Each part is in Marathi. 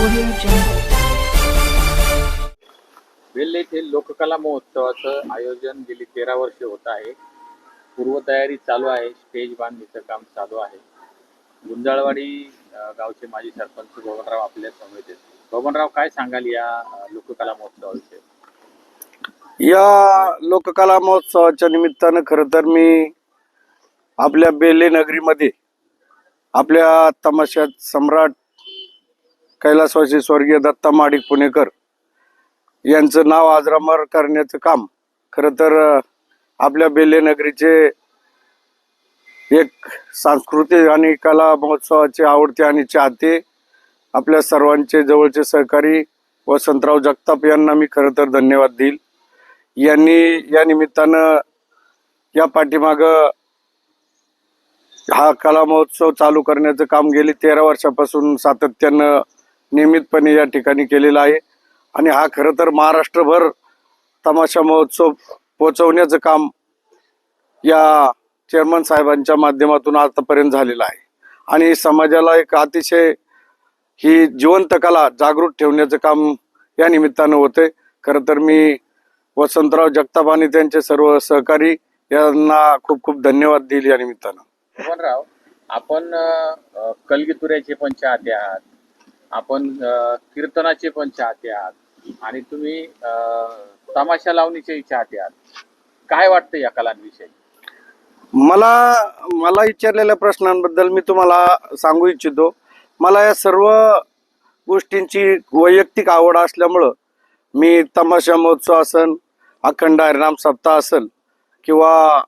Audio येथील लोककला महोत्सवाचं आयोजन गेली तेरा वर्षे होत आहे. पूर्वतयारी चालू आहे. स्टेज बांधणीचं काम चालू आहे. गुंजाळवाडी गावचे माजी सरपंच बबनराव आपल्यासमोर बबनराव काय सांगाल या लोककला महोत्सवाविषयी? या लोककला महोत्सवाच्या निमित्तानं खरं तर मी आपल्या बेले नगरीमध्ये आपल्या तमाशात सम्राट कैलासवासी स्वर्गीय दत्ता माडिक पुणेकर यांचं नाव आजरामर करण्याचं काम. खरं तर आपल्या बेले नगरीचे एक सांस्कृतिक आणि कला महोत्सवाचे आवडते आणि चाहते आपल्या सर्वांचे जवळचे सहकारी वसंतराव जगताप यांना मी खरं तर धन्यवाद देईल. यांनी या निमित्तानं या पाठीमाग हा कला महोत्सव चालू करण्याचं काम गेली तेरा वर्षापासून सातत्यानं नियमितपणे या ठिकाणी केलेला आहे. आणि हा खरं तर महाराष्ट्रभर तमाशा महोत्सव पोचवण्याचं काम या चेअरमन साहेबांच्या माध्यमातून आतापर्यंत झालेलं आहे. आणि समाजाला एक अतिशय ही जिवंत कला जागृत ठेवण्याचं काम या निमित्तानं होते खरं तर मी वसंतराव जगताप आणि त्यांचे सर्व सहकारी यांना खूप खूप धन्यवाद देईल या निमित्तानं. राव आपण कलगितुऱ्याचे कलगीतुऱ्याचे पण चाहते आहात. आपण कीर्तनाचे पण चाहते आहात आणि तुम्ही तमाशा लावणीचेही चाहते आहात. काय वाटतं या कलांविषयी? मला मला विचारलेल्या प्रश्नांबद्दल मी तुम्हाला सांगू इच्छितो. मला या सर्व गोष्टींची वैयक्तिक आवड असल्यामुळं मी तमाशा महोत्सव असन अखंड हरिनाम सप्ताह असेल किंवा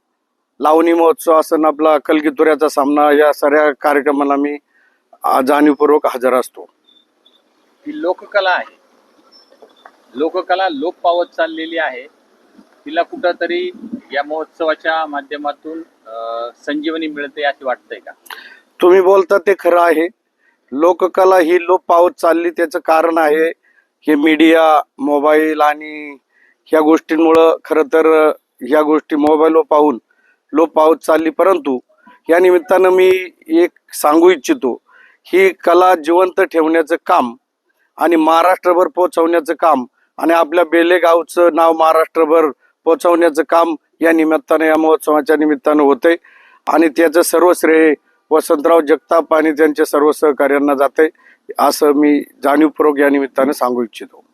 लावणी महोत्सव असन आपला कलगितुऱ्याचा सामना या सगळ्या कार्यक्रमाला मी जाणीवपूर्वक हजर असतो. ही लोककला आहे. लोककला लोप पावत चाललेली आहे. तिला कुठंतरी या महोत्सवाच्या माध्यमातून संजीवनी मिळते असे वाटतंय का? तुम्ही बोलता ते खरं आहे. लोककला ही लोप पावत चालली त्याचं कारण आहे हे मीडिया मोबाईल आणि ह्या गोष्टींमुळं खरं तर ह्या गोष्टी मोबाईलवर पाहून लोप पावत चालली. परंतु या निमित्तानं मी एक सांगू इच्छितो. ही कला जिवंत ठेवण्याचं काम आणि महाराष्ट्रभर पोचवण्याचं काम आणि आपल्या बेलेगावचं नाव महाराष्ट्रभर पोचवण्याचं काम या निमित्तानं या महोत्सवाच्या निमित्तानं होते आणि त्याचं सर्व श्रेय वसंतराव जगताप आणि त्यांच्या सर्व सहकार्यांना जाते असं मी जाणीवपूर्वक या निमित्तानं सांगू इच्छितो.